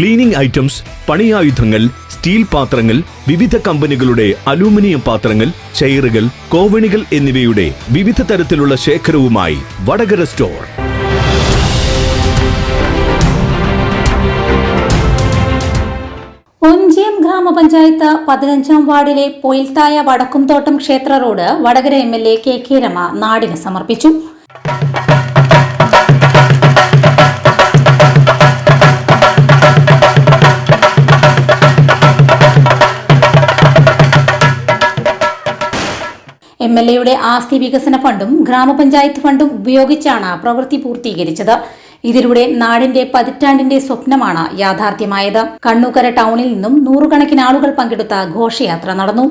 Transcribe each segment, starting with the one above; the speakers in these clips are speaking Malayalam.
ക്ലീനിംഗ് ഐറ്റംസ് പണിയായുധങ്ങൾ സ്റ്റീൽ പാത്രങ്ങൾ വിവിധ കമ്പനികളുടെ അലൂമിനിയം പാത്രങ്ങൾ ചെയറുകൾ കോവണികൾ എന്നിവയുടെ വിവിധ തരത്തിലുള്ള ശേഖരവുമായി വടകര സ്റ്റോർ. ഒഞ്ചിയം ഗ്രാമപഞ്ചായത്ത് പതിനഞ്ചാം വാർഡിലെ പൊയിൽത്തായ വടക്കുംതോട്ടം ക്ഷേത്ര road Vadakara M L A K K Rema നാടിന് സമർപ്പിച്ചു. എം എൽ എയുടെ ആസ്തി വികസന ഫണ്ടും ഗ്രാമപഞ്ചായത്ത് ഫണ്ടും ഉപയോഗിച്ചാണ് പ്രവൃത്തി പൂർത്തീകരിച്ചത്. ഇതിലൂടെ നാടിന്റെ പതിറ്റാണ്ടിന്റെ സ്വപ്നമാണ് യാഥാർത്ഥ്യമായത്. കണ്ണൂക്കര ടൗണിൽ നിന്നും നൂറുകണക്കിന് ആളുകൾ പങ്കെടുത്ത ഘോഷയാത്ര നടന്നു.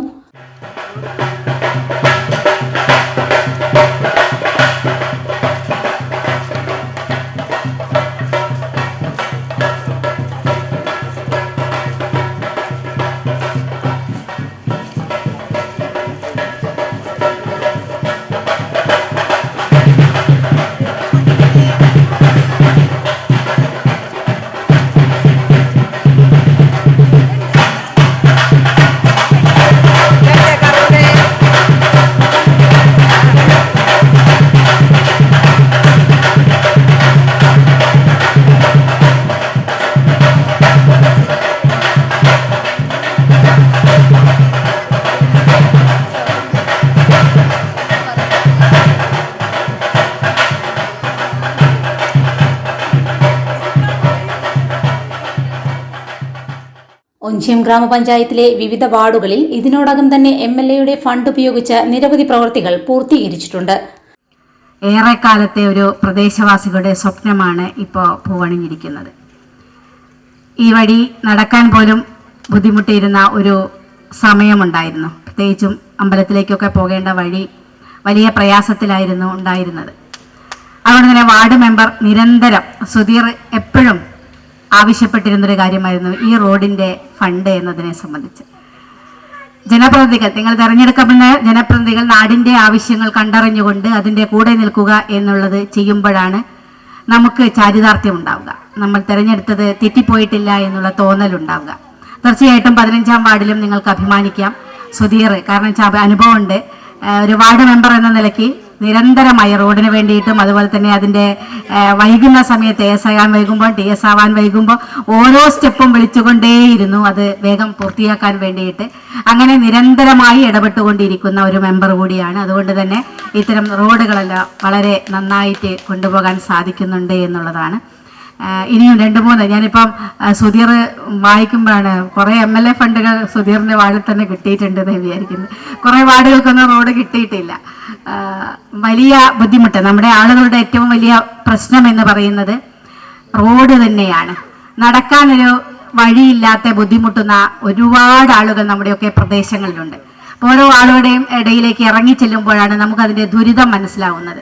ഒഞ്ചിയം ഗ്രാമപഞ്ചായത്തിലെ വിവിധ വാർഡുകളിൽ ഇതിനോടകം തന്നെ എം എൽ എയുടെ ഫണ്ട് ഉപയോഗിച്ച് നിരവധി പ്രവൃത്തികൾ പൂർത്തീകരിച്ചിട്ടുണ്ട്. ഏറെക്കാലത്തെ ഒരു പ്രദേശവാസികളുടെ സ്വപ്നമാണ് ഇപ്പോൾ പൂവണിഞ്ഞിരിക്കുന്നത്. ഈ വഴി നടക്കാൻ പോലും ബുദ്ധിമുട്ടിയിരുന്ന ഒരു സമയമുണ്ടായിരുന്നു. പ്രത്യേകിച്ചും അമ്പലത്തിലേക്കൊക്കെ പോകേണ്ട വഴി വലിയ പ്രയാസത്തിലായിരുന്നു ഉണ്ടായിരുന്നത്. അതുകൊണ്ട് തന്നെ വാർഡ് മെമ്പർ നിരന്തരം സുധീർ എപ്പോഴും ആവശ്യപ്പെട്ടിരുന്നൊരു കാര്യമായിരുന്നു ഈ റോഡിന്റെ ഫണ്ട് എന്നതിനെ സംബന്ധിച്ച്. ജനപ്രതിനിധികൾ നിങ്ങൾ തിരഞ്ഞെടുക്കപ്പെടുന്ന ജനപ്രതിനിധികൾ നാടിന്റെ ആവശ്യങ്ങൾ കണ്ടറിഞ്ഞുകൊണ്ട് അതിന്റെ കൂടെ നിൽക്കുക എന്നുള്ളത് ചെയ്യുമ്പോഴാണ് നമുക്ക് ചാരിതാർത്ഥ്യം ഉണ്ടാവുക. നമ്മൾ തിരഞ്ഞെടുത്തത് തെറ്റിപ്പോയിട്ടില്ല എന്നുള്ള തോന്നലുണ്ടാവുക. തീർച്ചയായിട്ടും പതിനഞ്ചാം വാർഡിലും നിങ്ങൾക്ക് അഭിമാനിക്കാം. സുധീർ കാരണം വെച്ചാൽ അനുഭവമുണ്ട്. ഒരു വാർഡ് മെമ്പർ എന്ന നിലയ്ക്ക് നിരന്തരമായി റോഡിന് വേണ്ടിയിട്ടും അതുപോലെ തന്നെ അതിന്റെ വൈകുന്ന സമയത്ത് എസ് ആകാൻ വൈകുമ്പോൾ ടി എസ് ആവാൻ വൈകുമ്പോൾ ഓരോ സ്റ്റെപ്പും വിളിച്ചുകൊണ്ടേയിരുന്നു. അത് വേഗം പൂർത്തിയാക്കാൻ വേണ്ടിയിട്ട്. അങ്ങനെ നിരന്തരമായി ഇടപെട്ടുകൊണ്ടിരിക്കുന്ന ഒരു മെമ്പർ കൂടിയാണ്. അതുകൊണ്ട് തന്നെ ഇത്തരം റോഡുകളെല്ലാം വളരെ നന്നായിട്ട് കൊണ്ടുപോകാൻ സാധിക്കുന്നുണ്ട് എന്നുള്ളതാണ്. ഇനിയും രണ്ട് മൂന്ന്. ഞാനിപ്പം സുധീർ വായിക്കുമ്പോഴാണ് കുറേ എം എൽ എ ഫണ്ടുകൾ സുധീറിന്റെ വാർഡിൽ തന്നെ കിട്ടിയിട്ടുണ്ട് എന്ന് വിചാരിക്കുന്നത് കുറേ വാർഡുകൾക്കൊന്നും റോഡ് കിട്ടിയിട്ടില്ല. വലിയ ബുദ്ധിമുട്ട്. നമ്മുടെ ആളുകളുടെ ഏറ്റവും വലിയ പ്രശ്നം എന്ന് പറയുന്നത് റോഡ് തന്നെയാണ്. നടക്കാനൊരു വഴിയില്ലാത്ത ബുദ്ധിമുട്ടുന്ന ഒരുപാട് ആളുകൾ നമ്മുടെയൊക്കെ പ്രദേശങ്ങളിലുണ്ട്. ഓരോ ആളുകളുടെയും ഇടയിലേക്ക് ഇറങ്ങി ചെല്ലുമ്പോഴാണ് നമുക്കതിന്റെ ദുരിതം മനസ്സിലാവുന്നത്.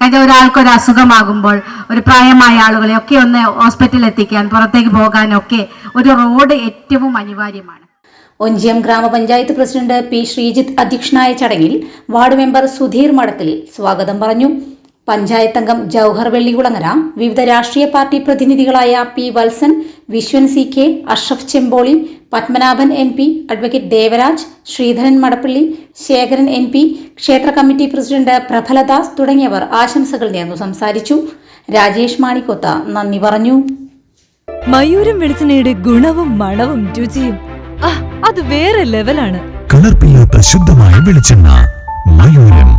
കാരണം ഒരാൾക്ക് ഒരു അസുഖമാകുമ്പോൾ ഒരു പ്രായമായ ആളുകളെ ഒക്കെ ഒന്ന് ഹോസ്പിറ്റലിൽ എത്തിക്കാൻ പുറത്തേക്ക് പോകാനൊക്കെ ഒരു റോഡ് ഏറ്റവും അനിവാര്യമാണ്. ഒഞ്ചിയം ഗ്രാമപഞ്ചായത്ത് പ്രസിഡന്റ് പി ശ്രീജിത്ത് അധ്യക്ഷനായ ചടങ്ങിൽ വാർഡ് മെമ്പർ സുധീർ മടക്കിൽ സ്വാഗതം പറഞ്ഞു. പഞ്ചായത്ത് അംഗം ജൌഹർ വെള്ളികുളങ്ങര വിവിധ രാഷ്ട്രീയ party പ്രതിനിധികളായ P Valsan Viswan C K Ashraf Chempoli Padmanabhan N P advocate Devaraj Sreedharan Madappally Sekharan N P ക്ഷേത്ര കമ്മിറ്റി പ്രസിഡന്റ് പ്രഫലദാസ് തുടങ്ങിയവർ ആശംസകൾ നേർന്നു സംസാരിച്ചു. രാജേഷ് മാണിക്കൊത്ത നന്ദി പറഞ്ഞു. മയൂരം വെളിച്ചെണ്ണയുടെ ഗുണവും മണവും രുചിയും. ആ അത് വേറെ ലെവലാണ് കളർപ്പില്ലാത്ത ശുദ്ധമായ വെളിച്ചെണ്ണ മയൂരം.